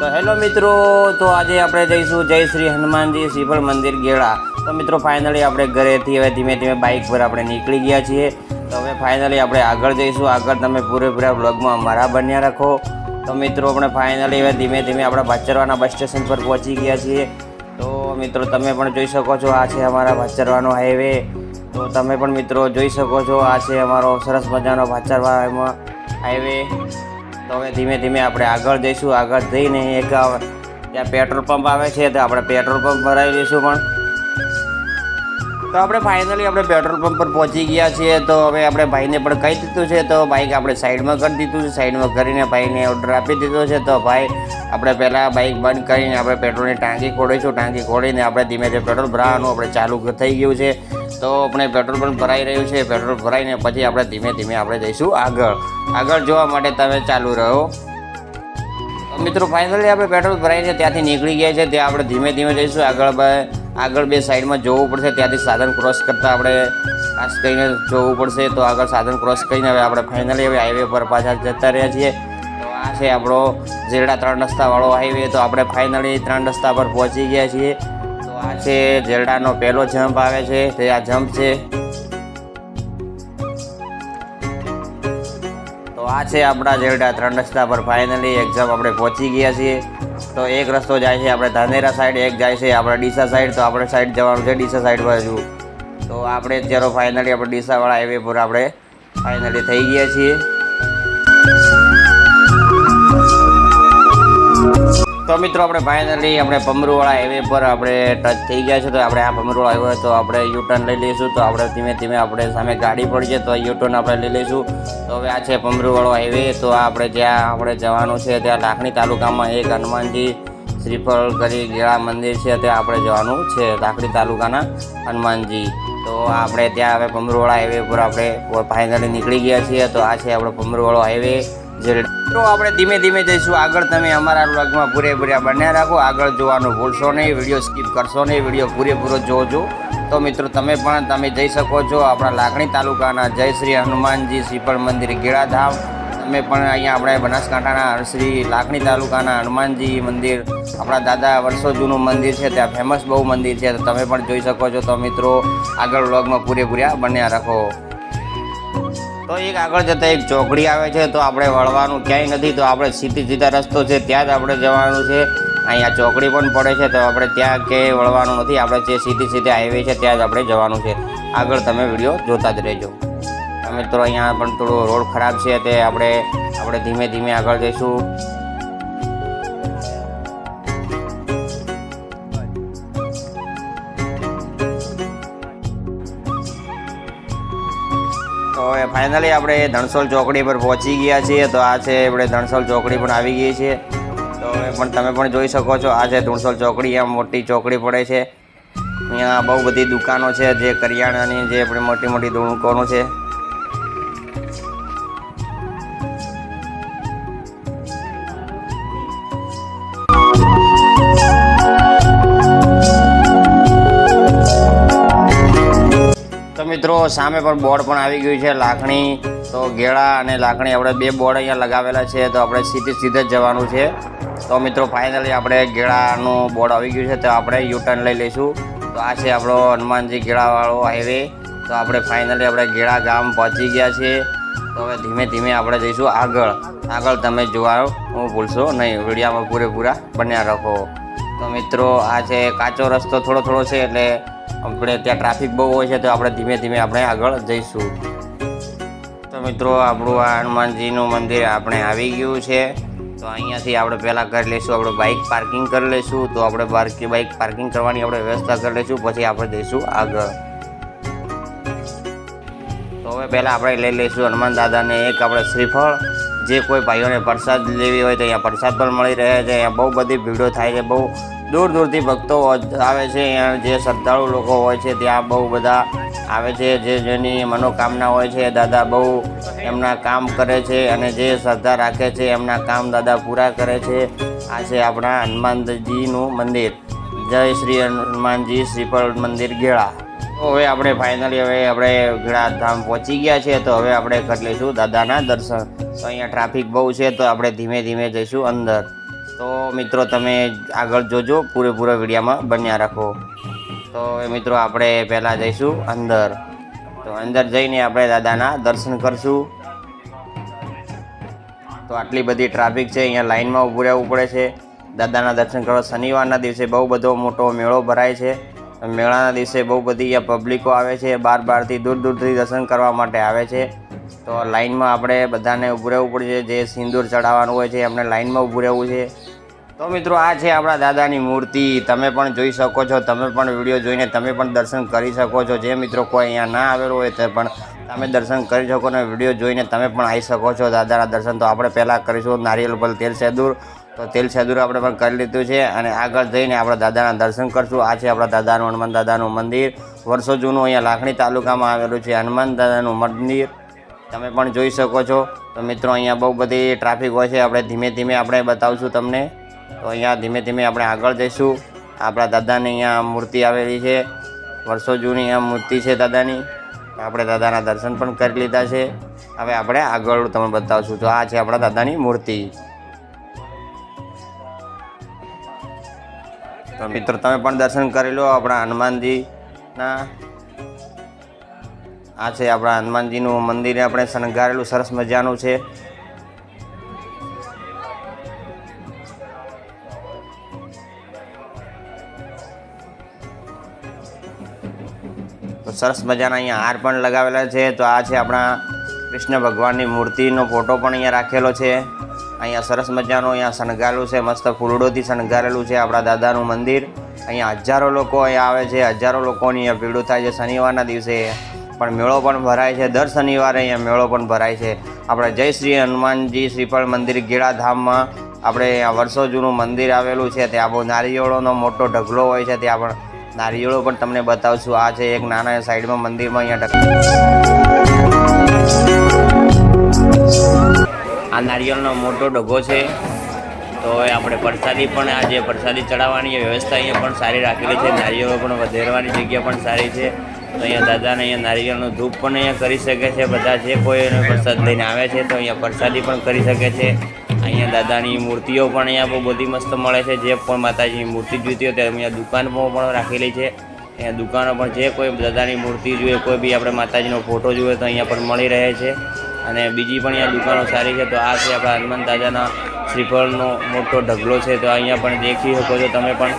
તો હેલો મિત્રો, તો આજે આપણે જઈશું જય શ્રી હનુમાનજી શ્રીફળ મંદિર ગેળા તો મિત્રો ફાઇનલી આપણે ઘરેથી હવે ધીમે ધીમે બાઇક પર આપણે નીકળી ગયા છીએ. તો હવે ફાઇનલી આપણે આગળ જઈશું. આગળ તમે પૂરેપૂરા બ્લોગમાં અમારા બન્યા રાખો. તો મિત્રો, આપણે ફાઇનલી હવે ધીમે ધીમે આપણા ભાચરવાના બસ સ્ટેશન પર પહોંચી ગયા છીએ. તો મિત્રો, તમે પણ જોઈ શકો છો, આ છે અમારા ભાચરવાનો હાઈવે તો તમે પણ મિત્રો જોઈ શકો છો, આ છે અમારો સરસ મજાનો ભાચરવા હાઈવે તો હવે ધીમે ધીમે આપણે આગળ જઈશું, આગળ જઈને એક ત્યાં પેટ્રોલ પંપ આવે છે, તો આપણે પેટ્રોલ પંપ ભરાવી લઈશું પણ. તો આપણે ફાઇનલી આપણે પેટ્રોલ પંપ પર પહોંચી ગયા છીએ, તો હવે આપણે ભાઈને પણ કહી દીધું છે, તો બાઇક આપણે સાઈડમાં કરી દીધું છે સાઈડમાં કરીને ભાઈને ઓર્ડર આપી દીધો છે, તો ભાઈ આપણે પહેલાં બાઇક બંધ કરીને આપણે પેટ્રોલની ટાંકી ખોડીશું ટાંકી ખોડીને આપણે ધીમે ધીમે પેટ્રોલ ભરાવાનું આપણે ચાલુ થઈ ગયું છે. તો આપણે પેટ્રોલ પણ ભરાઈ રહ્યું છે. પેટ્રોલ ભરાઈને પછી આપણે ધીમે ધીમે આપણે જઈશું આગળ. આગળ જોવા માટે તમે ચાલુ રહો. મિત્રો ફાઇનલી આપણે પેટ્રોલ ભરાઈને ત્યાંથી નીકળી ગયા છે. ત્યાં આપણે ધીમે ધીમે જઈશું. આગળ આગળ બે સાઈડમાં જોવું પડશે. ત્યાંથી સાધન ક્રોસ કરતાં આપણે ખાસ કરીને જોવું પડશે. તો આગળ સાધન ક્રોસ કરીને હવે આપણે ફાઇનલી હવે હાઈવે પર પાછા જતા રહ્યા છીએ. તો આ છે આપણો ઝેરડા ત્રણ રસ્તાવાળો હાઈવે તો આપણે ફાઇનલી ત્રણ રસ્તા પર પહોંચી ગયા છીએ. આ છે ઝેરડાનો પહેલો જમ્પ આવે છે, તે આ જમ્પ છે. તો આ છે આપણા જેરડા ત્રણ રસ્તા પર ફાઇનલી એક જમ્પ આપણે પહોંચી ગયા છીએ. તો એક રસ્તો જાય છે આપણે ધાનેરા સાઈડ એક જાય છે આપણે ડીસા સાઈડ તો આપણે સાઈડ જવાનું છે ડીસા સાઈડ બાજુ તો આપણે અત્યારે ફાઇનલી આપણે ડીસાવાળા હાઈવે પર આપણે ફાઇનલી થઈ ગયા છીએ. તો મિત્રો આપણે ફાઇનલી આપણે પમરુવાળા હાઈવે પર આપણે ટચ થઈ ગયા છે. તો આપણે આ પમરુવાળા હાઈવે તો આપણે યુટર્ન લઈ લઈશું. તો આપણે ધીમે ધીમે આપણે સામે ગાડી પડી તો યુટર્ન આપણે લઈ લઈશું. તો હવે આ છે પમરુવાળો હાઈવે તો આપણે જ્યાં આપણે જવાનું છે ત્યાં લાખણી તાલુકામાં એક હનુમાનજી શ્રીફળ કરી ગેળા મંદિર છે. ત્યાં આપણે જવાનું છે લાખણી તાલુકાના હનુમાનજી. તો આપણે ત્યાં હવે પમરુવાળા હાઈવે પર આપણે ફાઇનલી નીકળી ગયા છીએ. તો આ છે આપણો પમરુવાળો હાઈવે તો આપણે ધીમે ધીમે જઈશું. આગળ તમે અમારા વ્લોગમાં પૂરેપૂરા બન્યા રાખો. આગળ જોવાનું ભૂલશો નહીં, વીડિયો સ્કીપ કરશો નહીં, વીડિયો પૂરેપૂરો જોજો. તો મિત્રો, તમે પણ તમે જઈ શકો છો આપણા લાખણી તાલુકાના જય શ્રી હનુમાનજી શ્રીફળ મંદિર ગેળાધામ તમે પણ અહીંયા આપણે બનાસકાંઠાના શ્રી લાખણી તાલુકાના હનુમાનજી મંદિર, આપણા દાદા વર્ષો જૂનું મંદિર છે, ત્યાં ફેમસ બહુ મંદિર છે. તો તમે પણ જોઈ શકો છો. તો મિત્રો, આગળ વ્લોગમાં પૂરેપૂરા બન્યા રાખો. તો એક આગળ જતા એક ચોકડી આવે છે, તો આપણે વળવાનું ક્યાંય નથી, તો આપણે સીધી સીધા રસ્તો છે, ત્યાં જ આપણે જવાનું છે. અહીંયા ચોકડી પણ પડે છે, તો આપણે ત્યાં ક્યાંય વળવાનું નથી, આપણે જે સીધી સીધી હાઈવે છે, ત્યાં જ આપણે જવાનું છે. આગળ તમે વીડિયો જોતા જ રહેજો. તો મિત્રો, અહીંયા પણ થોડો રોડ ખરાબ છે, તે આપણે આપણે ધીમે ધીમે આગળ જઈશું. ફાઇનલી આપણે ધણસોલ ચોકડી પર પહોંચી ગયા છીએ. તો આ છે આપણે ધણસોલ ચોકડી પણ આવી ગઈ છે. તો પણ તમે પણ જોઈ શકો છો, આ છે ધણસોલ ચોકડી. આમ મોટી ચોકડી પડે છે. અહીંયા બહુ બધી દુકાનો છે, જે કરિયાણાની, જે આપણી મોટી મોટી દુકાનો છે. મિત્રો, સામે પણ બોર્ડ પણ આવી ગયું છે, લાખણી. તો ગેળા અને લાખણી, આપણે બે બોર્ડ અહીંયા લગાવેલા છે, તો આપણે સીધે સીધે જ જવાનું છે. તો મિત્રો ફાઇનલી આપણે ગેળાનું બોર્ડ આવી ગયું છે, તો આપણે યુટર્ન લઈ લઈશું. તો આ છે આપણો હનુમાનજી ગેળાવાળો હાઈવે તો આપણે ફાઇનલી આપણે ગેળા ગામ પહોંચી ગયા છીએ. તો હવે ધીમે ધીમે આપણે જઈશું આગળ. આગળ તમે જોવા હું ભૂલશો નહીં, વિડીયામાં પૂરેપૂરા બન્યા રાખો. તો મિત્રો, આ છે કાચો રસ્તો થોડો થોડો છે, એટલે આપણે ત્યાં ટ્રાફિક બહુ હોય છે તો આપણે ધીમે ધીમે આપણે આગળ જઈશું. તો મિત્રો, આપણું આ હનુમાનજીનું મંદિર આપણે આવી ગયું છે. તો અહીંયાથી આપણે પહેલાં કરી લઈશું, આપણે બાઇક પાર્કિંગ કરી લઈશું. તો આપણે બાઇક પાર્કિંગ કરવાની આપણે વ્યવસ્થા કરી લઈશું, પછી આપણે જઈશું આગળ. તો હવે પહેલાં આપણે લઈ લઈશું હનુમાન દાદાને એક આપણે શ્રીફળ. જે કોઈ ભાઈઓને પ્રસાદ લેવી હોય તો અહીંયા પ્રસાદ પણ મળી રહે છે. અહીંયા બહુ બધી ભીડો થાય છે, બહુ દૂર દૂરથી ભક્તો આવે છે. અહીંયા જે શ્રદ્ધાળુ લોકો હોય છે, ત્યાં બહુ બધા આવે છે. જે જેની મનોકામના હોય છે, દાદા બહુ એમના કામ કરે છે અને જે શ્રદ્ધા રાખે છે, એમના કામ દાદા પૂરા કરે છે. આ છે આપણા હનુમાનજીનું મંદિર. જય શ્રી હનુમાનજી શ્રીફળ મંદિર ગેળા. હવે આપણે ફાઇનલી હવે આપણે ગેળા ધામ પહોંચી ગયા છે. તો હવે આપણે કરી લઈશું દાદાના દર્શન. તો અહીંયા ટ્રાફિક બહુ છે, તો આપણે ધીમે ધીમે જઈશું અંદર. તો મિત્રો, તમે આગળ જોજો પૂરેપૂરા વિડીયામાં બન્યા રાખો. તો મિત્રો, આપણે પહેલાં જઈશું અંદર. તો અંદર જઈને આપણે દાદાના દર્શન કરશું. તો આટલી બધી ટ્રાફિક છે, અહીંયા લાઇનમાં ઊભું રહેવું પડે છે. દાદાના દર્શન કરવા શનિવારના દિવસે બહુ બધો મોટો મેળો ભરાય છે. મેળાના દિવસે બહુ બધી અહીંયા પબ્લિકો આવે છે, બાર બારથી દૂર દૂરથી દર્શન કરવા માટે આવે છે. તો લાઇનમાં આપણે બધાને ઊભું રહેવું પડે છે જે સિંદૂર ચડાવવાનું હોય છે, એમને લાઇનમાં ઊભું રહેવું છે. તો મિત્રો, આ છે આપણા દાદાની મૂર્તિ. તમે પણ જોઈ શકો છો, તમે પણ વીડિયો જોઈને તમે પણ દર્શન કરી શકો છો. જે મિત્રો કોઈ અહીંયા ના આવેલો હોય તે પણ તમે દર્શન કરી શકો ને વીડિયો જોઈને તમે પણ આવી શકો છો. દાદાના દર્શન તો આપણે પહેલાં કરીશું. નારિયેલ પર તેલ સેદૂર. તો તેલ સેદૂર આપણે પણ કરી લીધું છે અને આગળ જઈને આપણા દાદાના દર્શન કરશું. આ છે આપણા દાદાનું, હનુમાન દાદાનું મંદિર. વર્ષો જૂનું અહીંયા લાખણી તાલુકામાં આવેલું છે હનુમાન દાદાનું મંદિર. તમે પણ જોઈ શકો છો. તો મિત્રો, અહીંયા બહુ બધી ટ્રાફિક હોય છે. આપણે ધીમે ધીમે આપણે બતાવશું તમને. તો અહીંયા ધીમે ધીમે આપણે આગળ જઈશું. આપણા દાદાની અહીંયા મૂર્તિ આવેલી છે. વર્ષો જૂની અહીંયા મૂર્તિ છે દાદાની. આપણે દાદાના દર્શન પણ કરી લીધા છે. હવે આપણે આગળ તમને બતાવશું. તો આ છે આપણા દાદાની મૂર્તિ. તો મિત્રો, તમે પણ દર્શન કરી લો આપણા હનુમાનજીના. આ છે આપણા હનુમાનજીનું મંદિર આપણે શણગારેલું સરસ મજાનું છે. સરસ મજાના અહીંયા હાર પણ લગાવેલા છે. તો આ છે આપણા કૃષ્ણ ભગવાનની મૂર્તિનો ફોટો પણ અહીંયા રાખેલો છે. અહીંયા સરસ મજાનું અહીંયા શણગારેલું છે, મસ્ત ફૂલડોથી શણગારેલું છે આપણા દાદાનું મંદિર. અહીંયા હજારો લોકો અહીંયા આવે છે, હજારો લોકોની અહીંયા ભીડો થાય છે શનિવારના દિવસે. પણ મેળો પણ ભરાય છે, દર શનિવારે અહીંયા મેળો પણ ભરાય છે. આપણે જય શ્રી હનુમાનજી શ્રીફળ મંદિર ગેળાધામમાં આપણે અહીંયા વર્ષો જૂનું મંદિર આવેલું છે. ત્યાં બહુ નારિયેળોનો મોટો ઢગલો હોય છે, ત્યાં પણ નારિયેળો પણ તમને બતાવશું. આ છે એક નાના સાઈડમાં મંદિરમાં અહીંયા આ નારિયેળનો મોટો ડગો છે. તો આપણે પ્રસાદી પણ આ જે પ્રસાદી ચડાવવાની વ્યવસ્થા અહીંયા પણ સારી રાખેલી છે. નારિયેળો પણ વધેરવાની જગ્યા પણ સારી છે. તો અહીંયા દાદાને અહીંયા નારિયેળનું ધૂપ પણ અહીંયા કરી શકે છે. બધા જે કોઈ પ્રસાદ લઈને આવે છે તો અહીંયા પ્રસાદી પણ કરી શકે છે. અહીંયા દાદાની મૂર્તિઓ પણ અહીંયા બહુ બધી મસ્ત મળે છે. જે પણ માતાજીની મૂર્તિ જોઈતી હોય ત્યારે અહીંયા દુકાનો પણ રાખેલી છે. અહીંયા દુકાનો પણ જે કોઈ દાદાની મૂર્તિ જોઈએ, કોઈ બી આપણે માતાજીનો ફોટો જોઈએ તો અહીંયા પણ મળી રહે છે. અને બીજી પણ અહીંયા દુકાનો સારી છે. તો આ છે આપણા હનુમાન દાદાના શ્રીફળનો મોટો ઢગલો છે. તો અહીંયા પણ દેખી શકો છો તમે પણ.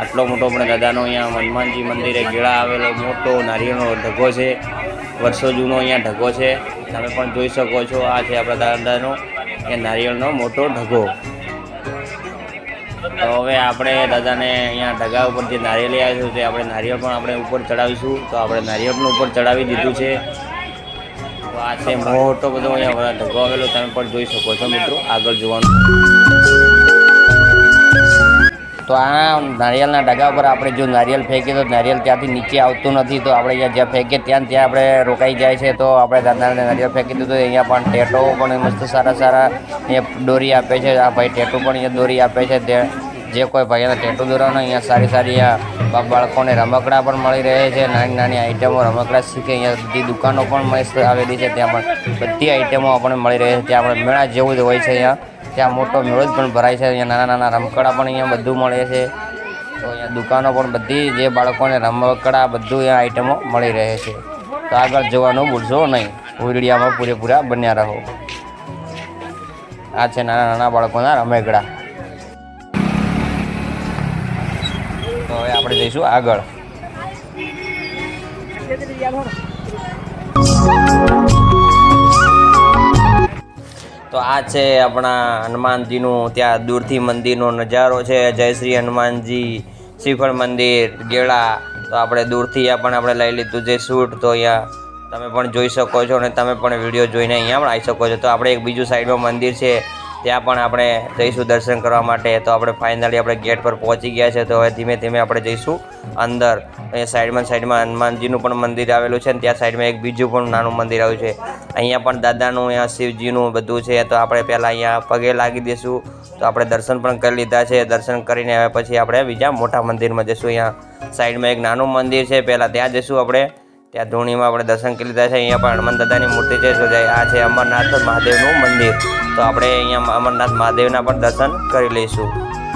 આટલો મોટો પણ દાદાનો અહીંયા હનુમાનજી મંદિરે ગેળા આવેલો મોટો નારિયેળનો ઢગો છે. વર્ષો જૂનો અહીંયા ઢગો છે. તમે પણ જોઈ શકો છો. આ છે આપણા દાદાનો એ નારિયેળનો મોટો ઢગો. તો હવે આપણે દાદાને અહીંયા ઢગા ઉપર જે નારિયેળ આવ્યું છે આપણે નારિયેળ પણ આપણે ઉપર ચડાવીશું. તો આપણે નારિયેળ પણ ઉપર ચડાવી દીધું છે. તો આ છે મોટો બધો અહીંયા ઢગો આવેલો, તમે પણ જોઈ શકો છો મિત્રો. આગળ જોવાનું. તો આ નારિયેળના ડગા પર આપણે જો નારિયેળ ફેંકીએ તો નારિયેળ ત્યાંથી નીચે આવતું નથી. તો આપણે અહીંયા જ્યાં ફેંકીએ ત્યાં ત્યાં આપણે રોકાઈ જાય છે. તો આપણે દાદાને નારિયેળ ફેંકી દીધું. અહીંયા પણ ટેટો પણ મસ્ત સારા સારા અહીંયા દોરી આપે છે. આ ભાઈ ટેટુ પણ અહીંયા દોરી આપે છે. તે જે કોઈ ભાઈને ટેટુ દોરવાનો અહીંયા સારી સારી બાળકોને રમકડા પણ મળી રહે છે. નાની નાની આઈટમો રમકડા શીખે. અહીંયા બધી દુકાનો પણ મસ્ત આવેલી છે. ત્યાં પણ બધી આઈટમો આપણને મળી રહે છે. ત્યાં આપણે મેળા જેવું જ હોય છે અહીંયા. ત્યાં મોટો મેળો જ પણ ભરાય છે. અહીંયા નાના નાના રમકડા પણ અહીંયા બધું મળે છે. તો અહીંયા દુકાનો પણ બધી જે બાળકોને રમકડા બધું અહીંયા આઈટમો મળી રહે છે. તો આગળ જવાનું ભૂલશો નહીં. ઉરડિયામાં પૂરેપૂરા બન્યા રહો. આ છે નાના નાના બાળકોના રમેકડા. તો હવે આપણે જઈશું આગળ. તો આ છે આપણા હનુમાનજીનું, ત્યાં દૂરથી મંદિરનો નજારો છે. જય શ્રી હનુમાનજી, શ્રીફળ મંદિર, ગેળા. તો આપણે દૂરથી આ પણ આપણે લઈ લીધું છે શૂટ. તો અહીંયા તમે પણ જોઈ શકો છો અને તમે પણ વીડિયો જોઈને અહીંયા પણ આવી શકો છો. તો આપણે એક બીજું સાઈડમાં મંદિર છે. ત્યાં પણ આપણે જઈશું દર્શન કરવા માટે. તો આપણે ફાઇનલી આપણે ગેટ પર પહોંચી ગયા છે. તો હવે ધીમે ધીમે આપણે જઈશું અંદર. અહીંયા સાઈડમાં સાઈડમાં હનુમાનજીનું પણ મંદિર આવેલું છે અને ત્યાં સાઈડમાં એક બીજું પણ નાનું મંદિર આવ્યું છે. અહીંયા પણ દાદાનું, અહીંયા શિવજીનું બધું છે. તો આપણે પહેલાં અહીંયા પગે લાગી દઈશું તો આપણે દર્શન પણ કરી લીધા છે. દર્શન કરીને હવે પછી આપણે બીજા મોટા મંદિરમાં જઈશું. અહીંયા સાઈડમાં એક નાનું મંદિર છે. પહેલાં ત્યાં જઈશું આપણે. ત્યાં ધૂણીમાં આપણે દર્શન કરી લીધા છે. અહીંયા પણ હનુમાન દાદાની મૂર્તિ છે. તો આ છે અમરનાથ મહાદેવનું મંદિર. તો આપણે અહીંયા અમરનાથ મહાદેવના પણ દર્શન કરી લઈશું.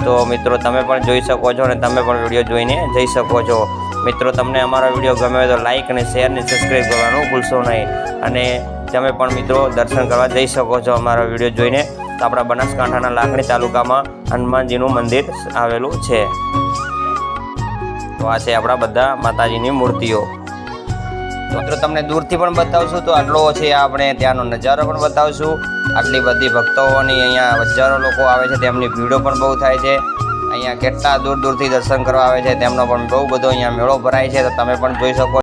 તો મિત્રો, તમે પણ જોઈ શકો છો અને તમે પણ વીડિયો જોઈને જઈ શકો છો. મિત્રો, તમને અમારો વીડિયો ગમે તો લાઈક અને શેર અને સબસ્ક્રાઈબ કરવાનું ભૂલશો નહીં. અને તમે પણ મિત્રો દર્શન કરવા જઈ શકો છો અમારો વીડિયો જોઈને. તો આપણા બનાસકાંઠાના લાખણી તાલુકામાં હનુમાનજીનું મંદિર આવેલું છે. તો આ છે આપણા બધા માતાજીની મૂર્તિઓ. મિત્રો, તમને દૂરથી પણ બતાવશું તો આટલો છે આપણે ત્યાંનો નજારો પણ બતાવશું. આટલી બધી ભક્તોની અહીંયા હજારો લોકો આવે છે, તેમની ભીડો પણ બહુ થાય છે. અહીંયા કેટલા દૂર દૂરથી દર્શન કરવા આવે છે, તેમનો પણ બહુ બધો અહીંયા મેળો ભરાય છે, તો તમે પણ જોઈ શકો